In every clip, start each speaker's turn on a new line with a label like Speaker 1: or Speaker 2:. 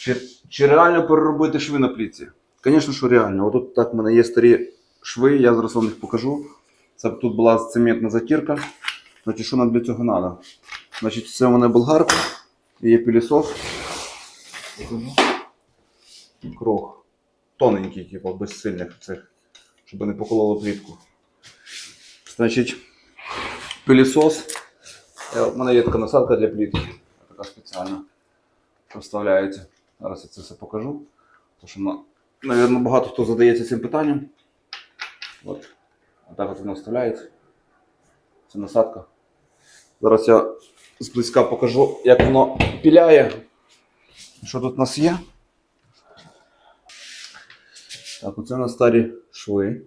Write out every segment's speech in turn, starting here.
Speaker 1: Чи, чи реально переробити шви на плітці? Звісно, що реально. Отут так в мене є старі шви, я зараз вам їх покажу. Це тут була цементна затірка. Значить, що нам для цього треба? Значить, це у мене болгарка, є пилісос. Крог. Тоненький, типу, без сильних цих, щоб не покололо плітку. Значить, пилісос. Е, У мене є така насадка для плітки. Така спеціальна. Проставляється. Зараз я це все покажу. Тому що, мабуть, багато хто задається цим питанням. От. Отак от воно вставляється. Це насадка. Зараз я зблизька покажу, як воно піляє. Що тут у нас є? Так, оце у нас старі шви.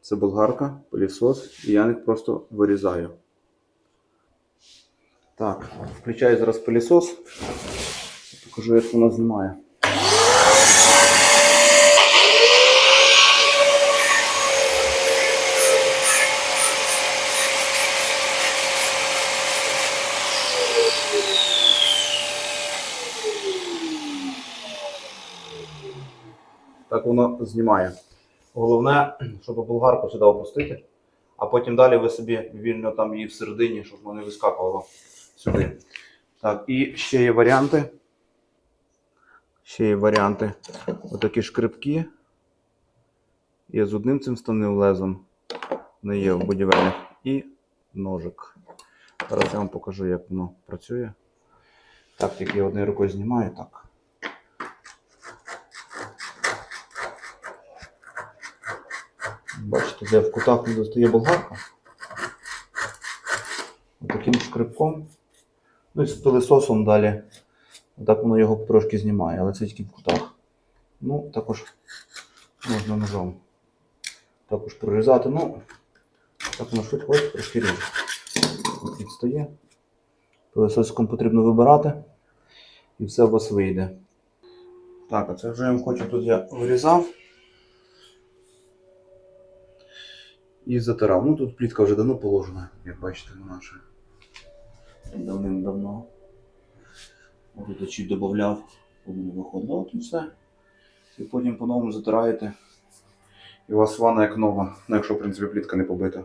Speaker 1: Це болгарка, пилісос, і я їх просто вирізаю. Так, включаю зараз пилісос. Покажу, як воно знімає. Так воно знімає. Головне, щоб болгарку сюди опустити, а потім далі ви собі вільно там її всередині, щоб воно не вискакувало сюди. Так, і ще є варіанти. Ще є варіанти. Отакі шкрипки. Є з одним цим станним лезом. Не є в будівельних. І ножик. Зараз я вам покажу, як воно працює. Так, тільки я однією рукою знімаю. Так. Бачите, де в кутах не достає болгарка. Таким шкрипком. Ну і з пилисосом далі. Так воно його трошки знімає, але це тільки в кутах. Ну, також можна ножом також прорізати. Ну, так воно швидко ось трошки ріже. Відстає. Пилисосиком потрібно вибирати. І все у вас вийде. Так, а це вже я хочу тут я вирізав. І затирав. Ну тут плітка вже давно положена, як бачите, вона вже давним-давно. Тут додав, воно не виходило, от і все. І потім по-новому затираєте. І у вас ванна як нова, ну якщо в принципі плітка не побита.